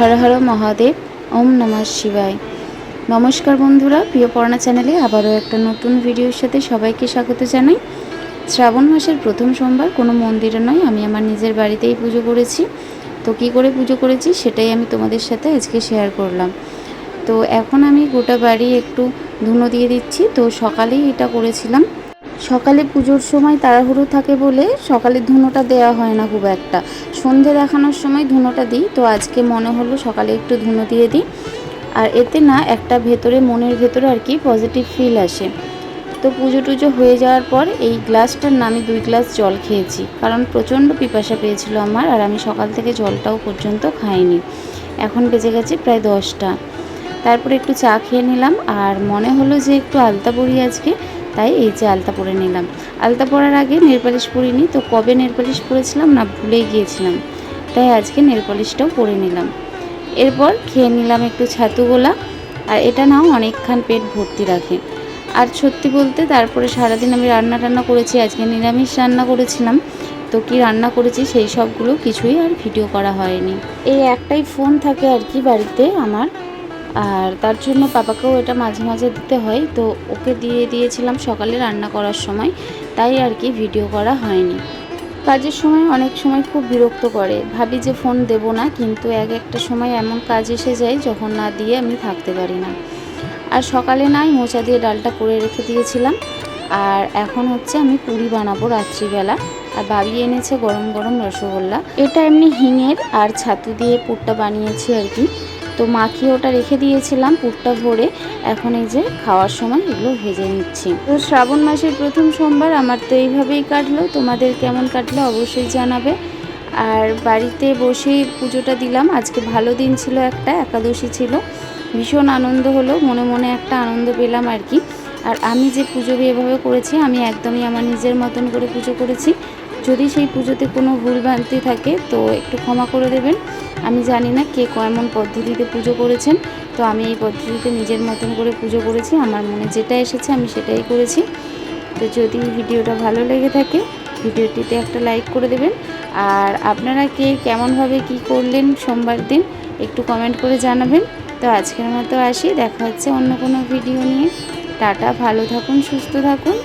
হর হর মহাদেব, ওম নমঃ শিবায়। নমস্কার বন্ধুরা, প্রিয় পড়না চ্যানেলে আবারও একটা নতুন ভিডিওর সাথে সবাইকে স্বাগত জানাই। শ্রাবণ মাসের প্রথম সোমবার কোনো মন্দিরে নয়, আমি আমার নিজের বাড়িতেই পুজো করেছি। তো কী করে পুজো করেছি সেটাই আমি তোমাদের সাথে আজকে শেয়ার করলাম। তো এখন আমি গোটা বাড়ি একটু ধুনো দিয়ে দিচ্ছি। তো সকালেই এটা করেছিলাম। সকালে পুজোর সময় তাড়াহুড়ো থাকে বলে সকালে ধুনোটা দেওয়া হয় না খুব একটা। সন্ধে দেখানোর সময় ধুনোটা দিই, তো আজকে মনে হলো সকালে একটু ধুনো দিয়ে দিই। আর এতে না একটা ভেতরে মনের ভেতরে আর কি পজিটিভ ফিল আসে। তো পুজো টুজো হয়ে যাওয়ার পর এই গ্লাসটার না আমি দুই গ্লাস জল খেয়েছি, কারণ প্রচণ্ড পিপাসা পেয়েছিল আমার আর আমি সকাল থেকে জলটাও পর্যন্ত খাইনি। এখন বেজে গেছে প্রায় দশটা। তারপরে একটু চা খেয়ে নিলাম, আর মনে হলো যে একটু আলতা পরি আজকে তাই এই যে আলতা পরে নিলাম। আলতা পরার আগে নেলপালিশ পরিনি, তো কবে নেলপালিশ পরেছিলাম না ভুলেই গিয়েছিলাম। তাই আজকে নেলপালিশটাও পরে নিলাম। এরপর খেয়ে নিলাম একটু ছাতু গোলা, আর এটা নাও অনেকক্ষণ পেট ভর্তি রাখে। আর সত্যি বলতে তারপরে সারাদিন আমি রান্না টান্না করেছি, আজকে নিরামিষ রান্না করেছিলাম। তো কি রান্না করেছি সেই সবগুলো কিছুই আর ভিডিও করা হয়নি। এই একটাই ফোন থাকে আর কি বাড়িতে আমার আর তার জন্য পাপাকেও এটা মাঝে মাঝে দিতে হয়। তো ওকে দিয়ে দিয়েছিলাম সকালে রান্না করার সময়। তাই আর কি ভিডিও করা হয়নি। কাজের সময় অনেক সময় খুব বিরক্ত করে। ভাবি যে ফোন দেব না, কিন্তু এক একটা সময় এমন কাজ এসে যায় যখন না দিয়ে আমি থাকতে পারি না। আর সকালে নাই, মোচা দিয়ে ডালটা করে রেখে দিয়েছিলাম। আর এখন হচ্ছে আমি পুরি বানাবো রাত্রিবেলা। আর বাবি এনেছে গরম গরম রসগোল্লা। এটা এমনি হিঙের আর ছাতু দিয়ে পুরটা বানিয়েছি আর কি। তো মাখিয়ে ওটা রেখে দিয়েছিলাম পুরটা ভরে। এখন এই যে খাওয়ার সময় এগুলো ভেজে নিচ্ছি। তো শ্রাবণ মাসের প্রথম সোমবার আমার তো এইভাবেই কাটলো। তোমাদের কেমন কাটলো অবশ্যই জানাবে। আর বাড়িতে বসেই পুজোটা দিলাম। আজকে ভালো দিন ছিল একটা, একাদশী ছিল। ভীষণ আনন্দ হলো, মনে মনে একটা আনন্দ পেলাম আর কি। আর আমি যে পুজো এভাবে করেছি, আমি একদমই আমার নিজের মতন করে পুজো করেছি। যদি সেই পুজোতে কোনো ভুলভ্রান্তি থাকে, তো একটু ক্ষমা করে দেবেন। আমি জানি না কে কেমন পদ্ধতিতে পুজো করেছেন, তো আমি এই পদ্ধতিতে নিজের মতন করে পুজো করেছি, আমার মনে যেটা এসেছে আমি সেটাই করেছি। তো যদি ভিডিওটা ভালো লেগে থাকে, ভিডিওটিতে একটা লাইক করে দেবেন। আর আপনারা কে কেমনভাবে কি করলেন সোমবার দিন, একটু কমেন্ট করে জানাবেন। তো আজকের মতো আসি, দেখা হচ্ছে অন্য কোনো ভিডিও নিয়ে। টাটা, ভালো থাকুন, সুস্থ থাকুন।